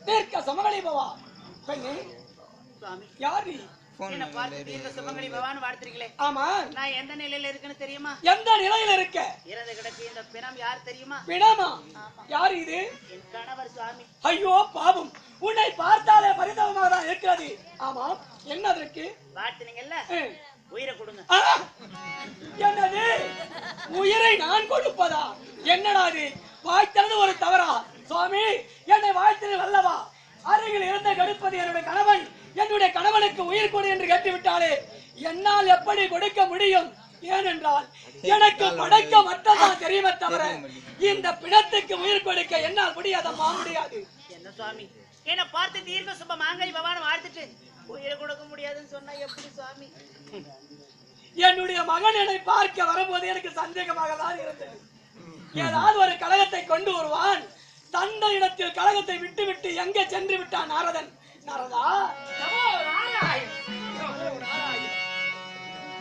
தீர்க்க சமகளி பவா. பெண்ணே யார் நீ? என்ன பார்த்து தீர்க்க சுமங்கலி பவான்னு ஆமா. நான் எந்த நிலையில இருக்குன்னு தெரியுமா? எந்த நிலையில இருக்க? இறந்து கிடக்கு இந்த பிணம் யார் தெரியுமா? பிணமா? ஆமா. யார் இது? என் கணவர் சுவாமி. ஐயோ பாவம். உன்னை பார்த்தாலே பரிதாபமாக தான் இருக்கிறது. ஆமா. என்ன அதற்கு. உயிரை கொடுங்க! என்னது? உயிரை நான் கொடுப்பதா? என்னடா இது? வாய்த்தது ஒரு தவறா? சுவாமி என்னை வாழ்த்தது அல்லவா அருகில் இருந்த கடுப்பது என்னுடைய கணவன் என்னுடைய உயிர் கொடு என்று கேட்டுவிட்டாலே என்னால் எப்படி கொடுக்க முடியும்? ஏனென்றால் எனக்கு படைக்க மட்டும்தான் தெரியுமே தவிர இந்த பிணத்துக்கு உயிர் கொடுக்க என்னால் முடியாதம்மா முடியாது. என்ன சுவாமி? என்ன பார்த்து தீர்க்க சுப மாங்கலி பவான்னு வாழ்த்துட்டு உயிரை கொடுக்க முடியாதுன்னு சொன்னா எப்படி சுவாமி? என்னுடைய மகன் என்னை பார்க்க வரும்போது எனக்கு சந்தேகமாக தான் இருந்தது. ஏதாவது ஒரு கழகத்தை கொண்டு வருவான். தந்த இடத்தில் கழகத்தை விட்டு விட்டு எங்கே சென்று விட்டான் நாரதன்? நாரதா?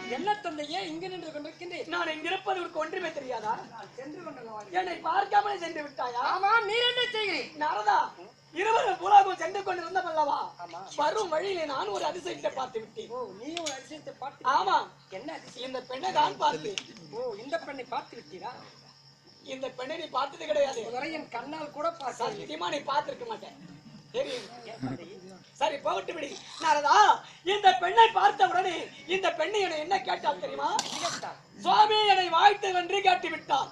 என்ன தந்தையே இங்கு நின்று கொண்டிருக்கின்றேன் நான் இங்க இருப்பது உனக்கு ஒன்றுமே தெரியாதா? சென்று கொண்டேன் என்னை பார்க்காமலே சென்று விட்டாயா? ஆமா நீர் என்ன செய்கிறேன் நாரதா இருவரும் புலாகம் சென்று கொண்டிருந்தோம் அல்லவா வரும் வழியிலே நான் ஒரு அதிசயத்தை பார்த்து விட்டேன். ஓ நீ ஒரு அதிசயத்தை பார்த்து ஆமா. என்ன அதிசயம்? இந்த பெண்ணை தான் பார்த்தேன் ஓ இந்த பெண்ணை பார்த்து விட்டீரா? இந்த பெண்ணை நீ பார்த்தது கிடையாது. என் கண்ணால் கூட சத்தியமா நீ பார்த்திருக்க மாட்டேன் சரி போகட்டு விடி. நாரதா இந்த பெண்ணை பார்த்த உடனே இந்த பெண்ணை என்னை கேட்டால் தெரியுமா? சுவாமி என்னை வாழ்த்து என்று கேட்டு விட்டார்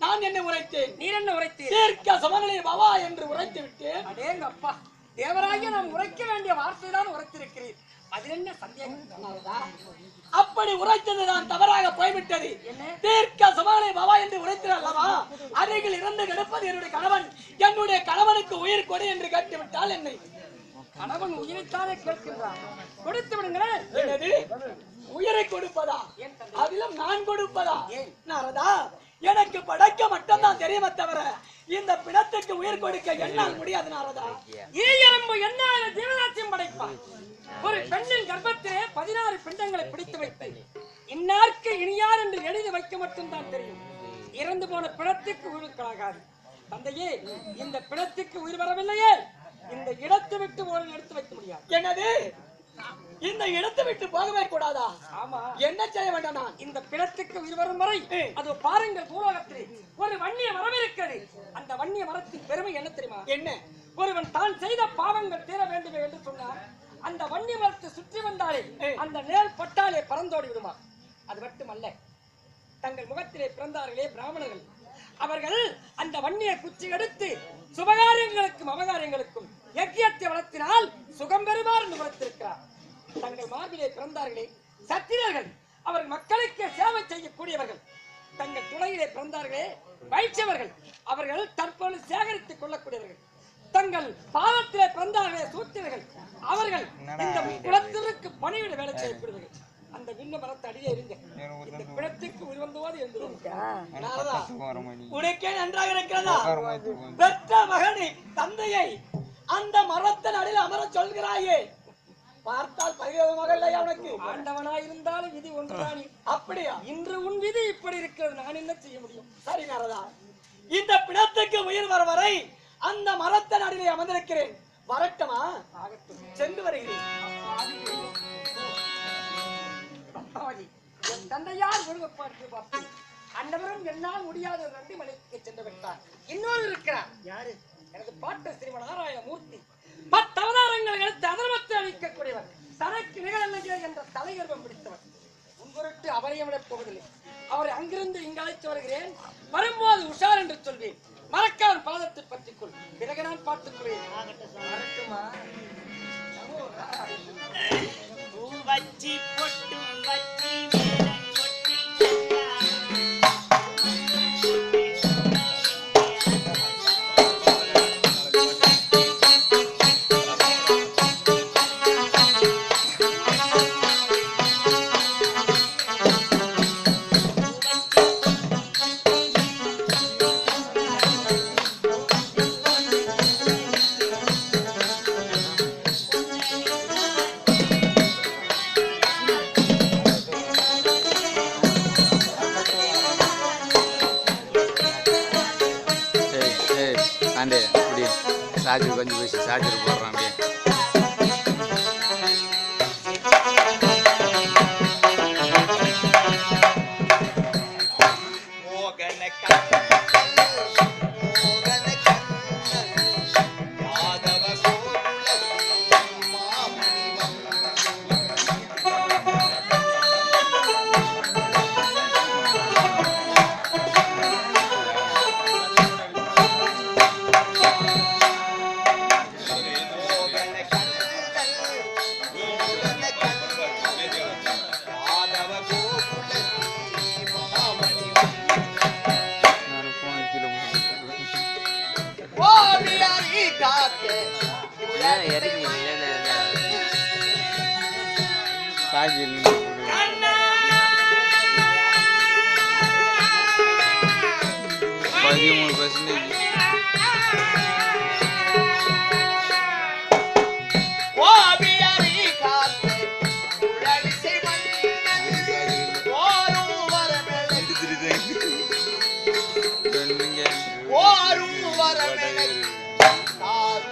நான் என்ன உரைத்தேன்? நீர் என்ன உரைத்தீர்? தீர்க்க சமநிலை பவா என்று உரைத்து விட்டேன் அடேங்க அப்பா தேவராகிய நாம் உரைக்க வேண்டிய வார்த்தை தான் உரைத்திருக்கிறீர் அதில் என்ன சந்தேகம் நாரதா, அப்படி உரைத்தது நான் தவறாக போய்விட்டது. தீர்க்க சமநிலை பவா என்று உரைத்தது அல்லவா? அருகில் இருந்து கிடப்பது என்னுடைய கணவன். என்னுடைய கணவனுக்கு உயிர் கொடு என்று கேட்டு விட்டால் என்னை. கணவன் உயிரைத்தானே கேட்கின்றான். கொடுத்து விடுங்களேன் உயிரை கொடுப்பதா? அதிலும் நான் கொடுப்பதா? நாரதா எனக்கு படைக்க மட்டும்தான் தெரியுமே தவிர இந்த பிணத்துக்கு உயிர் கொடுக்க என்னால் முடியாது நாரதா ஈயரம்பு எண்ணாயிர ஜீவராட்சியம் படைப்பான். ஒரு பெண்ணின் கர்ப்பத்திலே பதினாறு பிண்டங்களை பிடித்து வைத்து இன்னார்க்கு இனியார் என்று எழுதி வைக்க மட்டும்தான் தெரியும். இறந்து போன பிணத்துக்கு உயிர்களாகாது தந்தையே இந்த பிணத்துக்கு உயிர் வரவில்லையே. இந்த இடத்தை விட்டு ஒரு எடுத்து வைக்க முடியாது. என்னது? இந்த இடத்தை விட்டு போகவே கூடாதா? ஆமா. என்ன செய்ய வேண்டாம் நான்? இந்த பிணத்துக்கு உயிர் வரும் வரை அது பாருங்கள் பூலோகத்திலே ஒரு வன்னிய மரம் இருக்கிறது அந்த வன்னிய மரத்தின் பெருமை என்ன தெரியுமா? என்ன? ஒருவன் தான் செய்த பாவங்கள் தீர வேண்டுமே என்று சொன்னார் அந்த வன்னி மரத்தை சுற்றி வந்தாலே அந்த நேல் பட்டாலே பறந்தோடி விடுமா? அது மட்டுமல்ல தங்கள் முகத்திலே பிறந்தார்களே பிராமணர்கள். அவர்கள் அந்த வன்னியை குச்சி எடுத்து சுபகாரியங்களுக்கும் அவகாரியங்களுக்கும் யக்கியத்தை வளர்த்தினால் சுகம் பெறுவார் என்று வளர்த்திருக்கிறார் தங்கள் மார்பிலே பிறந்தார்களே சத்திரர்கள் அவர் மக்களுக்கு சேவை செய்யக்கூடியவர்கள். தங்கள் துணையிலே பிறந்தார்களே வைச்சவர்கள் அவர்கள் தற்போது சேகரித்துக் கொள்ளக்கூடியவர்கள். தங்கள் பாதத்திலே பிறந்தார்களே சூத்திரர்கள் அவர்கள் இந்த குலத்திற்கு பணிவிட வேலை செய்யக்கூடியவர்கள். அந்த விண்ண மரத்தை அடியே இருங்க. இந்த பிணத்துக்கு உருவந்தோடு என்று உனக்கே நன்றாக இருக்கிறதா? பெற்ற மகனை தந்தையை அந்த மரத்தின் அடியில் அமர சொல்கிறாயே. பார்த்தால் பரிதவமாக இல்லையா உனக்கு? ஆண்டவனாயிருந்தாலும் விதி ஒன்றுதானே. அப்படியா? இன்று உன் விதி இப்படி இருக்கிறது. நான் என்ன செய்ய முடியும்? சரி நாரதா. இந்த பிணத்துக்கு உயிர் வர வரை அந்த மரத்தின் அடியிலே அமர்ந்திருக்கிறேன். வரட்டுமா? சென்று வருகிறேன். தந்தையார் விருப்பப்பட்டு பார்த்தேன் அன்னவரும் என்னால் முடியாத நன்றி மலைக்கு சென்று விட்டார். இன்னொரு இருக்கிறார். யாரு? எனது பாட்ட ஸ்ரீமன் நாராயணமூர்த்தி பத்து அவதாரங்கள் எடுத்து அதர்மத்தை அளிக்கக்கூடியவர். தனக்கு நிகழலையே என்ற தலைகர்வம் பிடித்தவர். முன்பொருட்டு அவரையும் விடப் போவதில்லை. அவரை அங்கிருந்து இங்கு அழைத்து வருகிறேன். வரும்போது உஷார் என்று சொல்வேன். மறக்காமல் பாதத்தை பற்றிக்கொள் பிறகு நான் பார்த்துக் கொள்வேன். பூ வச்சி பொட்டு வச்சி சார்ஜர் கொஞ்சம் பேசி சார்ஜர் போடுறான் அப்படியே சார்ஜர் பதிமூணு பர்சன்டேஜ்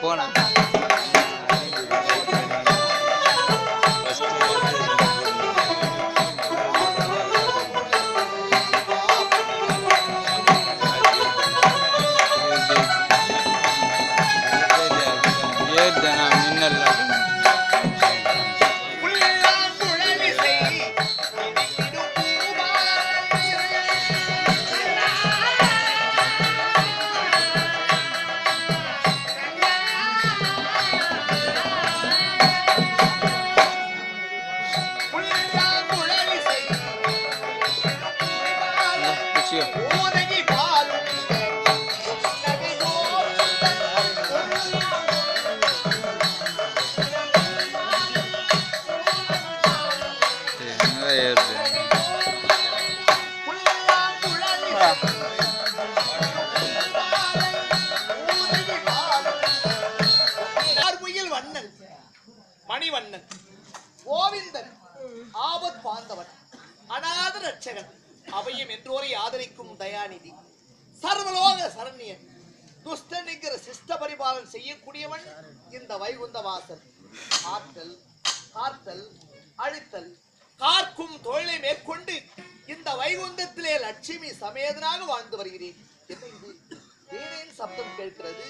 போனா. ஏறுது வண்ணன் மணிவண்ணன் கோவிந்தன் ஆபத் பாந்தவன் அநாத ரட்சகன் அவையும் என்றோரை ஆதரிக்கும் தயாநிதி சர்வலோக சரண்யன் துஷ்டனிக்கிற சிஷ்ட பரிபாலன் செய்யக்கூடியவன் இந்த வைகுந்த வாசன் ஆற்றல் காத்தல் அழித்தல் காக்கும் தொழிலை மேற்கொண்டு இந்த வைகுந்தத்திலே லட்சுமி சமேதனாக வாழ்ந்து வருகிறேன். என்ன இது? சப்தம் கேட்கிறது?